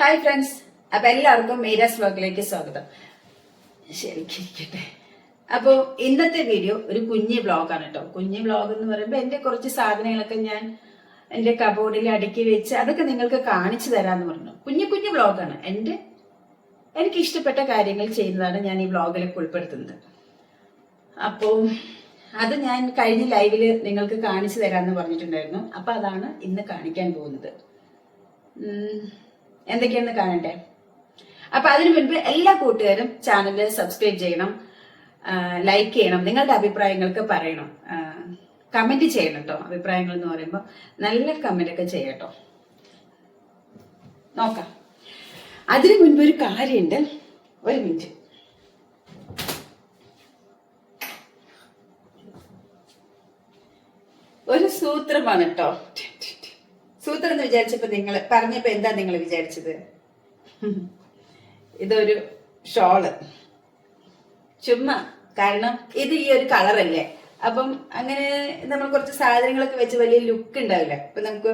Hi friends അപ്പൊ എല്ലാവർക്കും മീരാസ് വ്ലോഗിലേക്ക് സ്വാഗതം. ശരിക്കിരിക്കട്ടെ. അപ്പോ അപ്പോൾ ഇന്നത്തെ വീഡിയോ ഒരു കുഞ്ഞ് വ്ലോഗാണ് കേട്ടോ കുഞ്ഞ് വ്ലോഗ് എന്ന് പറയുമ്പോൾ എന്റെ കുറച്ച് സാധനങ്ങളൊക്കെ ഞാൻ എന്റെ കബോർഡിൽ അടുക്കി വെച്ച് അതൊക്കെ നിങ്ങൾക്ക് കാണിച്ചു തരാമെന്ന് പറഞ്ഞു. കുഞ്ഞു കുഞ്ഞു വ്ലോഗാണ്. എന്റെ എനിക്ക് ഇഷ്ടപ്പെട്ട കാര്യങ്ങൾ ചെയ്യുന്നതാണ് ഞാൻ ഈ വ്ലോഗിലൊക്കെ ഉൾപ്പെടുത്തുന്നത്. അപ്പോൾ അത് ഞാൻ കഴിഞ്ഞ ലൈവിൽ നിങ്ങൾക്ക് കാണിച്ചു തരാമെന്ന് പറഞ്ഞിട്ടുണ്ടായിരുന്നു. അപ്പോൾ അതാണ് ഇന്ന് കാണിക്കാൻ പോകുന്നത്. എന്തൊക്കെയാണെന്ന് കാണണ്ടേ അപ്പൊ അതിനു മുൻപ് എല്ലാ കൂട്ടുകാരും ചാനൽ സബ്സ്ക്രൈബ് ചെയ്യണം ലൈക്ക് ചെയ്യണം നിങ്ങളുടെ അഭിപ്രായങ്ങൾക്ക് പറയണം. കമന്റ് ചെയ്യണം കേട്ടോ. അഭിപ്രായങ്ങൾ എന്ന് പറയുമ്പോൾ നല്ല കമന്റ് ഒക്കെ ചെയ്യട്ടോ നോക്കാം. അതിനു മുൻപ് ഒരു കാര്യമുണ്ട്. ഒരു മിനിറ്റ് ഒരു സൂത്രമാണ് കേട്ടോ. സൂത്രം എന്ന് വിചാരിച്ചപ്പോ നിങ്ങൾ പറഞ്ഞപ്പോ എന്താ നിങ്ങൾ വിചാരിച്ചത്? ഇതൊരു ഷോൾ. ചുമ്മാ. കാരണം ഇത് ഈ ഒരു കളറല്ലേ. അപ്പം അങ്ങനെ നമ്മൾ കുറച്ച് സാധനങ്ങളൊക്കെ വെച്ച് വലിയ ലുക്ക് ഉണ്ടാവില്ല. അപ്പൊ നമുക്ക്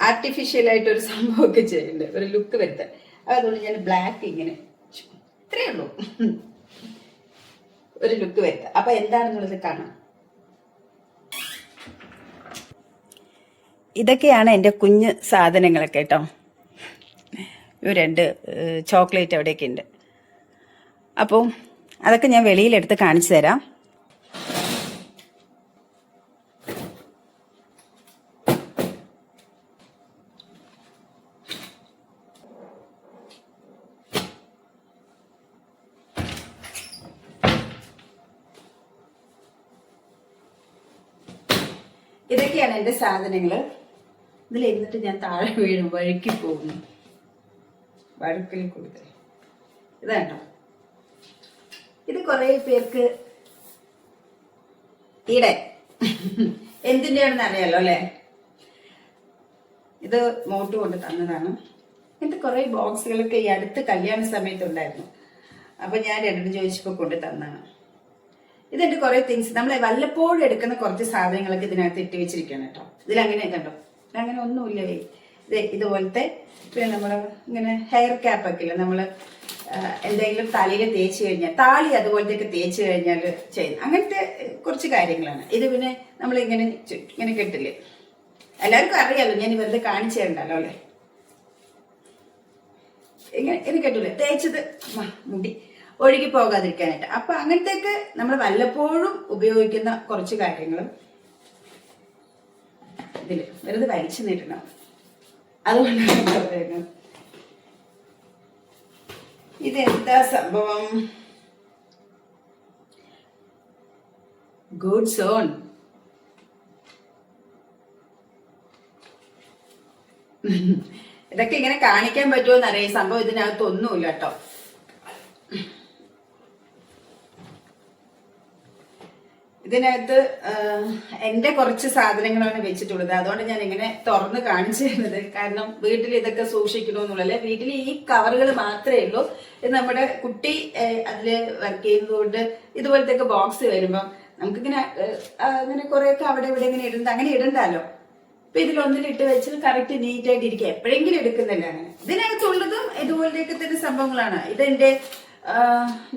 ആർട്ടിഫിഷ്യൽ ആയിട്ട് ഒരു സംഭവമൊക്കെ ചെയ്യുന്നുണ്ട്. ഒരു ലുക്ക് വരുത്താൻ. അതുകൊണ്ട് ഞാൻ ബ്ലാക്ക് ഇങ്ങനെ ഇത്രയേ ഉള്ളൂ. ഒരു ലുക്ക് വരുത്താം അപ്പൊ എന്താണെന്നുള്ളത് കാണാം. ഇതൊക്കെയാണ് എന്റെ കുഞ്ഞ് സാധനങ്ങളൊക്കെ കേട്ടോ. രണ്ട് ചോക്ലേറ്റ് അവിടെയൊക്കെ ഉണ്ട്. അപ്പോൾ അതൊക്കെ ഞാൻ വെളിയിലെടുത്ത് കാണിച്ചു തരാം. ഇതൊക്കെയാണ് എന്റെ സാധനങ്ങൾ ഇതിലിരുന്നിട്ട് ഞാൻ താഴെ വീഴും വഴുക്കി പോകുന്നു. വഴുക്കിൽ കൊടുത്ത് ഇതാട്ടോ ഇത് കുറേ പേർക്ക് ഈടെ. എന്തിന്റെയാണെന്ന് അറിയാലോ അല്ലേ? ഇത് മോട്ട് കൊണ്ട് തന്നതാണ്. ഇത് കുറേ ബോക്സുകളൊക്കെ ഈ അടുത്ത് കല്യാണ സമയത്തുണ്ടായിരുന്നു. അപ്പൊ ഞാൻ രണ്ടിനും ചോദിച്ചപ്പോൾ കൊണ്ട് തന്നതാണ്. ഇതെന്റെ കുറെ തിങ്സ് നമ്മൾ വല്ലപ്പോഴും എടുക്കുന്ന കുറച്ച് സാധനങ്ങളൊക്കെ ഇതിനകത്ത് ഇട്ട് വെച്ചിരിക്കുകയാണ് കേട്ടോ. ഇതിലങ്ങനെ കണ്ടോ അങ്ങനെ ഒന്നുമില്ല ഇത് ഇതുപോലത്തെ പിന്നെ നമ്മൾ ഇങ്ങനെ ഹെയർ ക്യാപ്പ് ഒക്കെ ഇല്ല നമ്മൾ എന്തെങ്കിലും തലയിൽ തേച്ച് കഴിഞ്ഞാൽ താളി അതുപോലത്തെയൊക്കെ തേച്ച് കഴിഞ്ഞാൽ ചെയ്യുന്ന അങ്ങനത്തെ കുറച്ച് കാര്യങ്ങളാണ്. ഇത് പിന്നെ നമ്മൾ ഇങ്ങനെ ഇങ്ങനെ കെട്ടില്ലേ? എല്ലാവർക്കും അറിയാലോ ഞാൻ വെറുതെ കാണിച്ചു തരണ്ടല്ലോ അല്ലേ? ഇങ്ങനെ ഇത് കെട്ടില്ലേ തേച്ചത് മുടി ഒഴുകി പോകാതിരിക്കാനായിട്ട്. അപ്പൊ അങ്ങനത്തേക്ക് നമ്മൾ വല്ലപ്പോഴും ഉപയോഗിക്കുന്ന കുറച്ച് കാര്യങ്ങളും ഇതിൽ. വെറുതെ വലിച്ചു നീട്ടണം. അതുകൊണ്ടാണ് ഇതെന്താ സംഭവം? ഗുഡ് സോൺ ഇതൊക്കെ ഇങ്ങനെ കാണിക്കാൻ പറ്റുമോ എന്നറിയാം സംഭവം ഇതിനകത്തൊന്നുമില്ല കേട്ടോ. ഇതിനകത്ത് എന്റെ കുറച്ച് സാധനങ്ങളാണ് വെച്ചിട്ടുള്ളത്. അതുകൊണ്ട് ഞാൻ ഇങ്ങനെ തുറന്ന് കാണിച്ചു തരുന്നത്. കാരണം വീട്ടിൽ ഇതൊക്കെ സൂക്ഷിക്കണമെന്നുള്ളത് വീട്ടിൽ ഈ കവറുകൾ മാത്രമേ ഉള്ളൂ. ഇത് നമ്മുടെ കുട്ടി അതിൽ വർക്ക് ചെയ്യുന്നതുകൊണ്ട് ഇതുപോലത്തെ ബോക്സ് വരുമ്പം നമുക്കിങ്ങനെ അങ്ങനെ കുറേയൊക്കെ അവിടെ ഇവിടെ ഇങ്ങനെ ഇടണ്ട അങ്ങനെ ഇടണ്ടല്ലോ അപ്പൊ ഇതിലൊന്നിലിട്ട് വെച്ച് കറക്റ്റ് നീറ്റ് ആയിട്ട് ഇരിക്കുക എപ്പോഴെങ്കിലും എടുക്കുന്നില്ല അങ്ങനെ. ഇതിനകത്തുള്ളതും ഇതുപോലത്തെ തന്നെ സംഭവങ്ങളാണ്. ഇതെന്റെ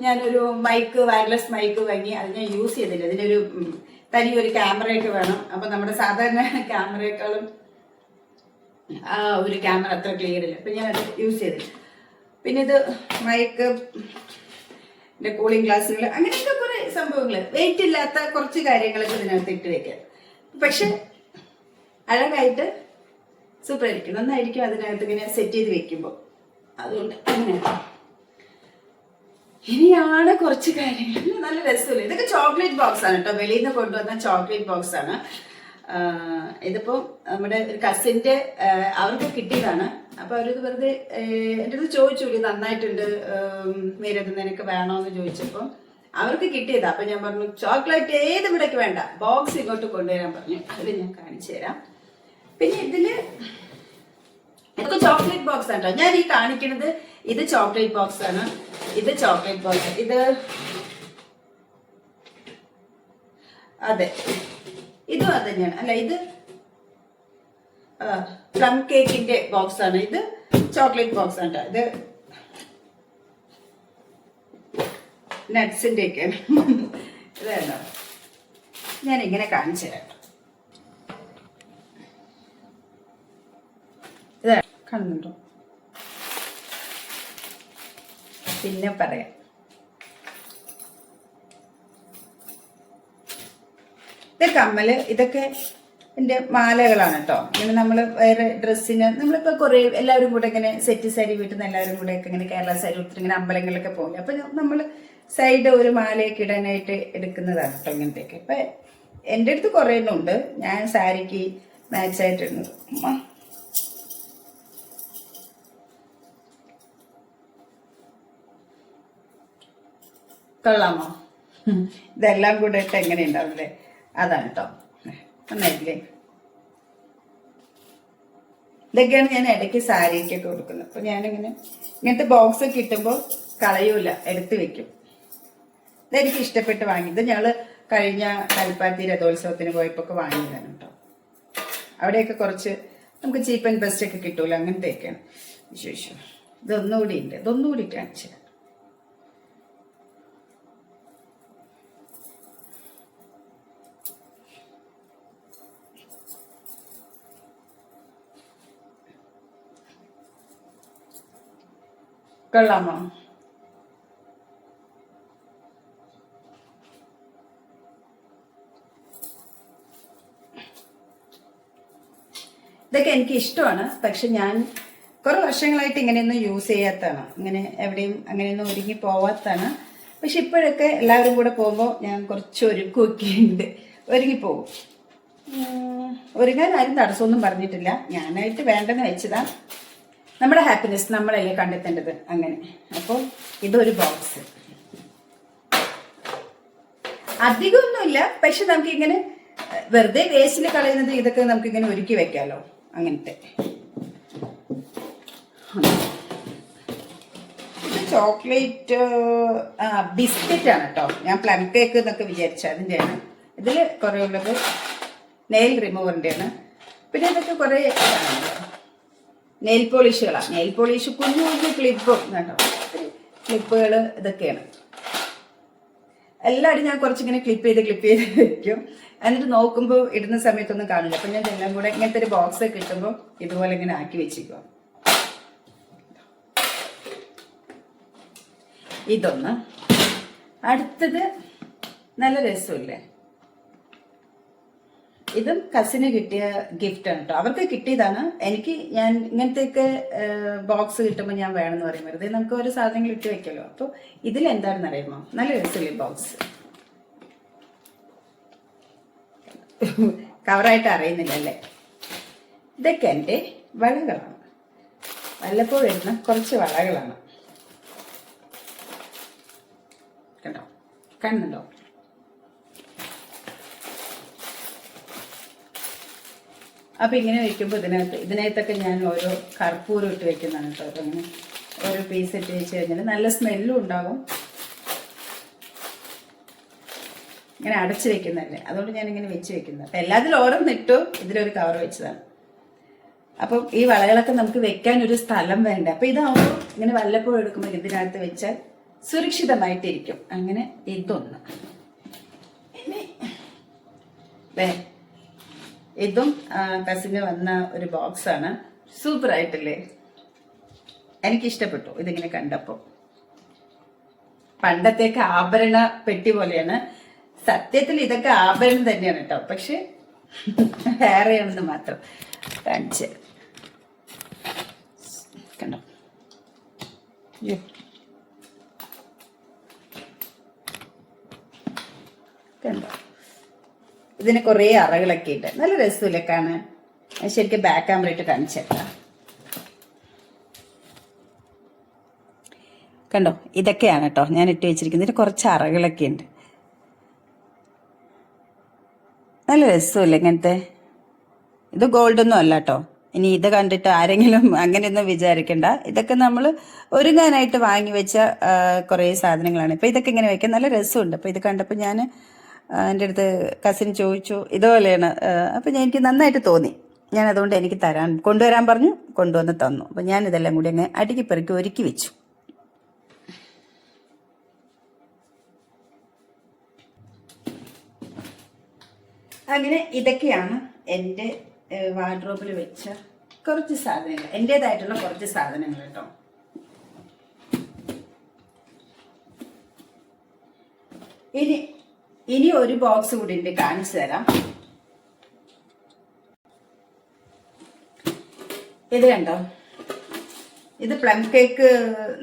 ഞാനൊരു മൈക്ക് വയർലെസ് മൈക്ക് വാങ്ങി അത് ഞാൻ യൂസ് ചെയ്തില്ല. ഇതിനൊരു തനിയൊരു ക്യാമറയൊക്കെ വേണം. അപ്പൊ നമ്മുടെ സാധാരണ ക്യാമറയെക്കാളും ആ ഒരു ക്യാമറ അത്ര ക്ലിയർ ഇല്ല. അപ്പൊ ഞാനത് യൂസ് ചെയ്തില്ല പിന്നെ ഇത് മൈക്ക് പിന്നെ കൂളിംഗ് ഗ്ലാസ്സുകൾ അങ്ങനെയൊക്കെ കുറേ സംഭവങ്ങൾ വെയിറ്റ് ഇല്ലാത്ത കുറച്ച് കാര്യങ്ങളൊക്കെ ഇതിനകത്ത് ഇട്ട് വെക്കാം പക്ഷെ അഴകായിട്ട് സൂപ്പർ ആയിരിക്കും. നന്നായിരിക്കും അതിനകത്ത് ഇങ്ങനെ സെറ്റ് ചെയ്ത് വെക്കുമ്പോൾ. അതുകൊണ്ട് അങ്ങനെ ഇനിയാണ് കുറച്ച് കാര്യങ്ങൾ. നല്ല രസമില്ല? ഇതൊക്കെ ചോക്ലേറ്റ് ബോക്സ് ആണ് കേട്ടോ. വെളിയിൽ നിന്ന് കൊണ്ടുവന്ന ചോക്ലേറ്റ് ബോക്സ് ആണ്. ഇതിപ്പോ നമ്മുടെ ഒരു കസിന്റെ അവർക്ക് കിട്ടിയതാണ്. അപ്പൊ അവരിത് വെറുതെ എന്റെ അടുത്ത് ചോദിച്ചു ഇത് നന്നായിട്ടുണ്ട് മേരത് നിനക്ക് വേണോന്ന് ചോദിച്ചപ്പോ അവർക്ക് കിട്ടിയതാ. അപ്പൊ ഞാൻ പറഞ്ഞു ചോക്ലേറ്റ് ഏത് ഇവിടേക്ക് വേണ്ട. ബോക്സ് ഇങ്ങോട്ട് കൊണ്ടുവരാൻ പറഞ്ഞു. അതിൽ ഞാൻ കാണിച്ചു തരാം. പിന്നെ ഇതിൽ ഇതൊക്കെ ചോക്ലേറ്റ് ബോക്സ് ആണ് കേട്ടോ. ഞാൻ ഈ കാണിക്കുന്നത് ഇത് ചോക്ലേറ്റ് ബോക്സ് ആണ്. ഇത് ചോക്ലേറ്റ് ബോക്സ് ഇത് അതെ. ഇതും അത് തന്നെയാണ്. അല്ല ഇത് പ്ലം കേക്കിന്റെ ബോക്സ് ആണ്. ഇത് ചോക്ലേറ്റ് ബോക്സ് ആണ് ഇത് നട്സിന്റെ ഒക്കെ ഇതാണോ ഞാൻ ഇങ്ങനെ കാണിച്ചു തരാം കാണുന്നുണ്ടോ പിന്നെ പറയാം. ഇത് കമ്മൽ ഇതൊക്കെ എന്റെ മാലകളാണ് കേട്ടോ ഇങ്ങനെ നമ്മൾ വേറെ ഡ്രസ്സിന് നമ്മളിപ്പോൾ കുറേ എല്ലാവരും കൂടെ ഇങ്ങനെ സെറ്റ് സാരി വീട്ടിൽ നിന്ന് എല്ലാവരും കൂടെ ഒക്കെ ഇങ്ങനെ കേരള സാരി ഒത്തിരി ഇങ്ങനെ അമ്പലങ്ങളിലൊക്കെ പോകും. അപ്പോൾ നമ്മൾ സൈഡ് ഒരു മാലയൊക്കെ ഇടാനായിട്ട് എടുക്കുന്നതാണ് കേട്ടോ ഇങ്ങനത്തെയൊക്കെ. അപ്പം എന്റെ അടുത്ത് കുറേ എണ്ണം ഉണ്ട്. ഞാൻ സാരിക്ക് മാച്ചായിട്ട് കൊള്ളാമോ. ഇതെല്ലാം കൂടെ ഇട്ട് എങ്ങനെ ഉണ്ടാവില്ലേ അതാണ് കേട്ടോ നന്നായില്ലേ ഇതൊക്കെയാണ് ഞാൻ ഇടയ്ക്ക് സാരിക്കൊക്കെ കൊടുക്കുന്നത് അപ്പൊ ഞാനിങ്ങനെ ഇങ്ങനത്തെ ബോക്സ് ഒക്കെ കിട്ടുമ്പോൾ കളയൂല എടുത്ത് വെക്കും. ഇതെനിക്ക് ഇഷ്ടപ്പെട്ട് വാങ്ങി. ഇത് ഞങ്ങൾ കഴിഞ്ഞ കൽപ്പാത്തി രഥോത്സവത്തിന് പോയപ്പോ ഒക്കെ വാങ്ങിയതാണ് കേട്ടോ അവിടെയൊക്കെ കുറച്ച് നമുക്ക് ചീപ്പ് ആൻഡ് ബെസ്റ്റ് ഒക്കെ കിട്ടൂല? അങ്ങനത്തെയൊക്കെയാണ് വിശേഷം. ഇതൊന്നുകൂടി ഉണ്ട്. ഇതൊന്നുകൂടി കാണിച്ചു കൊള്ളാമോ? ഇതൊക്കെ എനിക്ക് ഇഷ്ടമാണ് പക്ഷെ ഞാൻ കുറെ വർഷങ്ങളായിട്ട് ഇങ്ങനെയൊന്നും യൂസ് ചെയ്യാത്തതാണ്. ഇങ്ങനെ എവിടെയും അങ്ങനെയൊന്നും ഒരുങ്ങി പോവാത്തതാണ്. പക്ഷെ ഇപ്പോഴൊക്കെ എല്ലാവരും കൂടെ പോകുമ്പോൾ ഞാൻ കുറച്ച് ഒരുക്കമൊക്കെ ഉണ്ട്. ഒരുങ്ങി പോകും ഉം, ഒരുങ്ങാൻ ആരും തടസ്സമൊന്നും പറഞ്ഞിട്ടില്ല. ഞാനായിട്ട് വേണ്ടെന്ന് വെച്ചതാ. നമ്മുടെ ഹാപ്പിനെസ് നമ്മളല്ലേ കണ്ടെത്തേണ്ടത്? അങ്ങനെ. അപ്പോൾ ഇതൊരു ബോക്സ് അധികമൊന്നുമില്ല. പക്ഷെ നമുക്ക് ഇങ്ങനെ വെറുതെ വേസ്റ്റിൽ കളയുന്നത് ഇതൊക്കെ നമുക്ക് ഇങ്ങനെ ഒരുക്കി വെക്കാലോ. അങ്ങനത്തെ. ചോക്ലേറ്റ് ബിസ്ക്കറ്റ് ആണ് കേട്ടോ ഞാൻ പ്ലം കേക്ക് എന്നൊക്കെ വിചാരിച്ച അതിന്റെയാണ് ഇതിൽ കുറേ ഉള്ളത്. നെയിൽ റിമൂവറിന്റെയാണ് പിന്നെ ഇതൊക്കെ കുറേ നെയിൽ പോളിഷുകളാണ് നെയിൽ പോളിഷ് കുഞ്ഞു കുഞ്ഞു ക്ലിപ്പും കേട്ടോ. ക്ലിപ്പുകൾ ഇതൊക്കെയാണ്. എല്ലാവരും ഞാൻ കുറച്ചിങ്ങനെ ക്ലിപ്പ് ചെയ്ത് ക്ലിപ്പ് ചെയ്ത് വെക്കും. എന്നിട്ട് നോക്കുമ്പോൾ ഇടുന്ന സമയത്തൊന്നും കാണില്ല. അപ്പം ഞാൻ ഇതെല്ലാം കൂടെ ഇങ്ങനത്തെ ഒരു ബോക്സ് കിട്ടുമ്പോൾ ഇതുപോലെ ഇങ്ങനെ ആക്കി വെച്ചിരിക്കുക ഇതൊന്ന്. അടുത്തത് നല്ല രസമില്ലേ? ഇതും കസിന് കിട്ടിയ ഗിഫ്റ്റ് ആണ് കേട്ടോ അവർക്ക് കിട്ടിയതാണ്. എനിക്ക് ഞാൻ ഇങ്ങനത്തെയൊക്കെ ബോക്സ് കിട്ടുമ്പോൾ ഞാൻ വേണമെന്ന് പറയും. വെറുതെ നമുക്ക് ഓരോ സാധനങ്ങൾ ഇട്ട് വെക്കല്ലോ. അപ്പോൾ ഇതിൽ എന്താണെന്ന് അറിയുമോ? നല്ല രസമില്ലേ ബോക്സ് കവറായിട്ട് അറിയുന്നില്ലല്ലേ? ഇതൊക്കെ എന്റെ വളകളാണ്. വല്ലപ്പോഴും ഇടുന്ന കുറച്ച് വളകളാണ്. കണ്ടോ? കാണുന്നുണ്ടോ അപ്പൊ ഇങ്ങനെ വെക്കുമ്പോൾ ഇതിനകത്ത് ഇതിനകത്തൊക്കെ ഞാൻ ഓരോ കർപ്പൂരം ഇട്ട് വെക്കുന്നതാണ് കേട്ടോ അപ്പൊ ഇങ്ങനെ ഓരോ പീസ് ഇട്ട് വെച്ച് കഴിഞ്ഞാൽ നല്ല സ്മെല്ലും ഉണ്ടാകും ഇങ്ങനെ അടച്ചു വെക്കുന്നതല്ലേ? അതുകൊണ്ട് ഞാൻ ഇങ്ങനെ വെച്ച് വെക്കുന്നത്. അപ്പൊ എല്ലാത്തിലും ഓരോന്ന് ഇട്ടു. ഇതിലൊരു കവർ വെച്ചതാണ്. അപ്പം ഈ വളകളൊക്കെ നമുക്ക് വെക്കാൻ ഒരു സ്ഥലം വേണ്ട? അപ്പൊ ഇതാവുമ്പോൾ ഇങ്ങനെ വല്ലപ്പോഴും എടുക്കുമ്പോൾ ഇതിനകത്ത് വെച്ചാൽ സുരക്ഷിതമായിട്ടിരിക്കും. അങ്ങനെ ഇതൊന്ന്. ഇനി ഇതും കസിന് വന്ന ഒരു ബോക്സ് ആണ് സൂപ്പർ ആയിട്ടില്ലേ എനിക്ക് ഇഷ്ടപ്പെട്ടു ഇതിങ്ങനെ കണ്ടപ്പോൾ പണ്ടത്തേക്ക് ആഭരണ പെട്ടി പോലെയാണ്. സത്യത്തിൽ ഇതൊക്കെ ആഭരണം തന്നെയാണ് കേട്ടോ. പക്ഷെ വേറെയാണെന്ന് മാത്രം കാണിച്ച്. കണ്ടോ. കണ്ടോ? ഇതിന് കുറേ അറകളൊക്കെ ഉണ്ട് നല്ല രസമില്ലേ കാണാൻ? ശരിക്കും ബാക്ക് ക്യാമറ ഇട്ട് കാണിച്ചേക്കാം. കണ്ടോ? ഇതൊക്കെയാണ് കേട്ടോ ഞാൻ ഇട്ട് വെച്ചിരിക്കുന്നത്. ഇതിന് കുറച്ച് അറകളൊക്കെ ഉണ്ട് നല്ല രസമില്ലേ ഇങ്ങനത്തെ? ഇത് ഗോൾഡ് ഒന്നും അല്ല കേട്ടോ ഇനി ഇത് കണ്ടിട്ട് ആരെങ്കിലും അങ്ങനെയൊന്നും വിചാരിക്കണ്ട. ഇതൊക്കെ നമ്മൾ ഒരുങ്ങാനായിട്ട് വാങ്ങി വെച്ച കുറേ സാധനങ്ങളാണ്. ഇപ്പൊ ഇതൊക്കെ ഇങ്ങനെ വെക്കാൻ നല്ല രസമുണ്ട്. അപ്പൊ ഇത് കണ്ടപ്പോൾ ഞാൻ എന്റെ അടുത്ത് കസിൻ ചോദിച്ചു ഇതുപോലെയാണ്. അപ്പം ഞാൻ എനിക്ക് നന്നായിട്ട് തോന്നി. ഞാൻ അതുകൊണ്ട് എനിക്ക് തരാൻ കൊണ്ടുവരാൻ പറഞ്ഞു കൊണ്ടുവന്ന് തന്നു. അപ്പം ഞാൻ ഇതെല്ലാം കൂടി അങ്ങ് അടുക്കി പെറുക്കി ഒരുക്കി വെച്ചു. അങ്ങനെ ഇതൊക്കെയാണ് എന്റെ വാർഡ്രോബിൽ വെച്ച കുറച്ച് സാധനങ്ങൾ എന്റേതായിട്ടുള്ള കുറച്ച് സാധനങ്ങൾ കേട്ടോ. ഇനി ഇനി ഒരു ബോക്സ് കൂടി ഉണ്ട് കാണിച്ചു തരാം. ഇത് കണ്ടോ? ഇത് പ്ലം കേക്ക്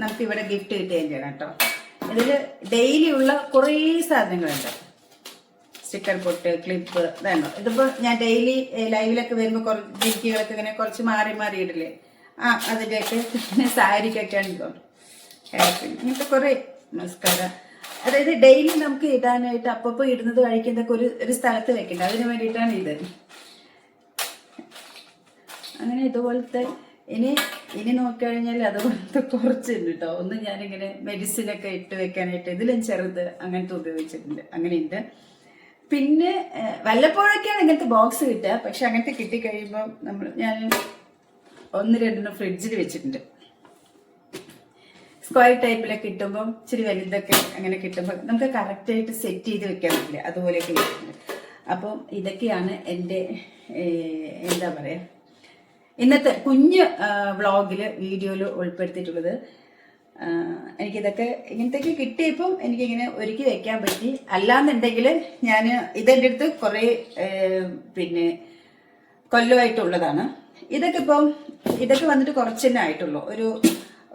നമുക്ക് ഇവിടെ ഗിഫ്റ്റ് കിട്ടിയതിന്റെയാണ് കേട്ടോ. ഇതിൽ ഡെയിലി ഉള്ള കുറേ സാധനങ്ങളുണ്ട്. സ്റ്റിക്കർ പൊട്ട് ക്ലിപ്പ് ഇതാണോ ഇതിപ്പോൾ ഞാൻ ഡെയിലി ലൈവിലൊക്കെ വരുമ്പോൾ കുറച്ച് ജിൽക്കികളൊക്കെ ഇങ്ങനെ കുറച്ച് മാറി മാറി ഇടില്ലേ ആ അതിന്റെയൊക്കെ പിന്നെ സാരിക്കൊക്കെ ഉണ്ടോ ഇങ്ങനത്തെ കുറേ നമസ്കാര. അതായത് ഡെയിലി നമുക്ക് ഇടാനായിട്ട് അപ്പപ്പോ ഇടുന്നത് കഴിക്കുന്നതൊക്കെ ഒരു ഒരു സ്ഥലത്ത് വെക്കണ്ട. അതിന് വേണ്ടിയിട്ടാണ് ഇത്. അങ്ങനെ ഇതുപോലത്തെ ഇനി ഇനി നോക്കിക്കഴിഞ്ഞാൽ അതുപോലത്തെ കുറച്ചുണ്ട് കേട്ടോ ഒന്ന് ഞാനിങ്ങനെ മെഡിസിനൊക്കെ ഇട്ട് വെക്കാനായിട്ട് ഇതിലും ചെറുത് അങ്ങനത്തെ ഉപയോഗിച്ചിട്ടുണ്ട്. അങ്ങനെയുണ്ട്. പിന്നെ വല്ലപ്പോഴൊക്കെയാണ് ഇങ്ങനത്തെ ബോക്സ് കിട്ടുക. പക്ഷെ അങ്ങനത്തെ കിട്ടിക്കഴിയുമ്പോൾ നമ്മൾ ഞാൻ ഒന്ന് രണ്ടെണ്ണം ഫ്രിഡ്ജിൽ വെച്ചിട്ടുണ്ട്. സ്ക്വയർ ടൈപ്പിലൊക്കെ കിട്ടുമ്പോൾ ഇച്ചിരി വലുതൊക്കെ അങ്ങനെ കിട്ടുമ്പോൾ നമുക്ക് കറക്റ്റായിട്ട് സെറ്റ് ചെയ്ത് വെക്കാൻ പറ്റില്ല. അതുപോലെയൊക്കെ കിട്ടുന്നത് അപ്പം ഇതൊക്കെയാണ് എന്റെ എന്താ പറയുക ഇന്നത്തെ കുഞ്ഞ് വ്ളോഗിൽ വീഡിയോയിൽ ഉൾപ്പെടുത്തിയിട്ടുള്ളത്. എനിക്കിതൊക്കെ ഇങ്ങനത്തെയൊക്കെ കിട്ടിയപ്പം എനിക്കിങ്ങനെ ഒരുക്കി വെക്കാൻ പറ്റി. അല്ലാന്നുണ്ടെങ്കിൽ ഞാൻ ഇതെന്റെ അടുത്ത് കുറേ പിന്നെ കൊല്ലമായിട്ടുള്ളതാണ്. ഇതൊക്കെ ഇപ്പം ഇതൊക്കെ വന്നിട്ട് കുറച്ച് തന്നെ ആയിട്ടുള്ളൂ. ഒരു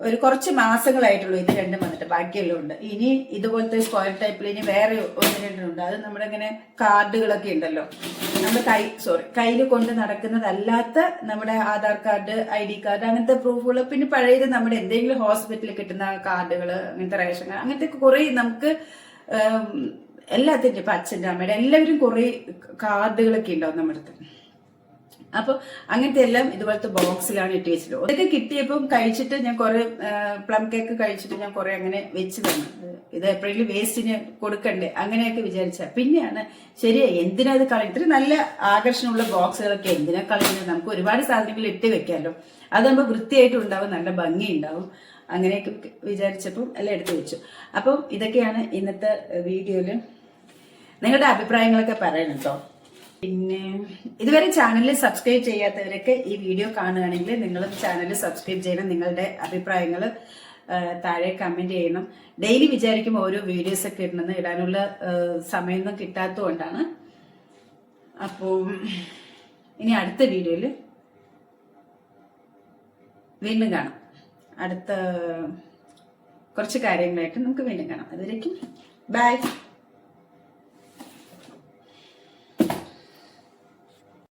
ഒരു കുറച്ച് മാസങ്ങളായിട്ടുള്ളൂ ഇത് രണ്ടും വന്നിട്ട്. ബാക്കിയെല്ലാം ഉണ്ട്. ഇനി ഇതുപോലത്തെ സ്ക്വയർ ടൈപ്പിൽ ഇനി വേറെ ഒന്ന് രണ്ടുണ്ട് അത് നമ്മുടെ ഇങ്ങനെ കാർഡുകളൊക്കെ ഉണ്ടല്ലോ. നമ്മൾ കൈ സോറി കയ്യിൽ കൊണ്ട് നടക്കുന്നതല്ലാത്ത നമ്മുടെ Aadhaar card I D card അങ്ങനത്തെ പ്രൂഫുകൾ പിന്നെ പഴയത് നമ്മുടെ എന്തെങ്കിലും ഹോസ്പിറ്റലിൽ കിട്ടുന്ന കാർഡുകൾ അങ്ങനത്തെ റേഷൻ കാർഡ് അങ്ങനത്തെ കുറേ നമുക്ക് എല്ലാത്തിന്റെ ഇപ്പം അച്ഛന്റെ അമ്മയുടെ എല്ലാവരും കുറേ കാർഡുകളൊക്കെ ഉണ്ടാവും നമ്മുടെ അടുത്ത്. അപ്പൊ അങ്ങനത്തെ എല്ലാം ഇതുപോലത്തെ ബോക്സിലാണ് ഇട്ട് വെച്ചിട്ടുള്ളത്. ഇതൊക്കെ കിട്ടിയപ്പം കഴിച്ചിട്ട് ഞാൻ കുറെ പ്ലം കേക്ക് കഴിച്ചിട്ട് ഞാൻ കുറെ അങ്ങനെ വെച്ച് തന്നു ഇത് എപ്പോഴെങ്കിലും വേസ്റ്റിന് കൊടുക്കണ്ടേ? അങ്ങനെയൊക്കെ വിചാരിച്ച. പിന്നെയാണ് ശരിയാ എന്തിനാ ഇത് കളയും ഇത്ര നല്ല ആകർഷണമുള്ള ബോക്സുകളൊക്കെ എന്തിനാ കളയുന്നത്? നമുക്ക് ഒരുപാട് സാധനങ്ങൾ ഇട്ട് വെക്കാമല്ലോ അതാകുമ്പോൾ വൃത്തിയായിട്ടും ഉണ്ടാവും നല്ല ഭംഗി ഉണ്ടാവും അങ്ങനെയൊക്കെ വിചാരിച്ചപ്പം എല്ലാം എടുത്തു വെച്ചു. അപ്പം ഇതൊക്കെയാണ് ഇന്നത്തെ വീഡിയോയിൽ നിങ്ങളുടെ അഭിപ്രായങ്ങളൊക്കെ പറയണം കേട്ടോ പിന്നെ ഇതുവരെ ചാനൽ സബ്സ്ക്രൈബ് ചെയ്യാത്തവരൊക്കെ ഈ വീഡിയോ കാണുകയാണെങ്കിൽ നിങ്ങൾ ചാനൽ സബ്സ്ക്രൈബ് ചെയ്യണം. നിങ്ങളുടെ അഭിപ്രായങ്ങൾ താഴെ കമന്റ് ചെയ്യണം. ഡെയിലി വിചാരിക്കും ഓരോ വീഡിയോസ് ഒക്കെ ഇടണമെന്ന്. ഇടാനുള്ള സമയമൊന്നും സമയമൊന്നും കിട്ടാത്തതുകൊണ്ടാണ്. അപ്പോൾ ഇനി അടുത്ത വീഡിയോയിൽ വീണ്ടും കാണാം. അടുത്ത കുറച്ച് കാര്യങ്ങളായിട്ട് നമുക്ക് വീണ്ടും കാണാം. അതുവരേക്കും ബൈ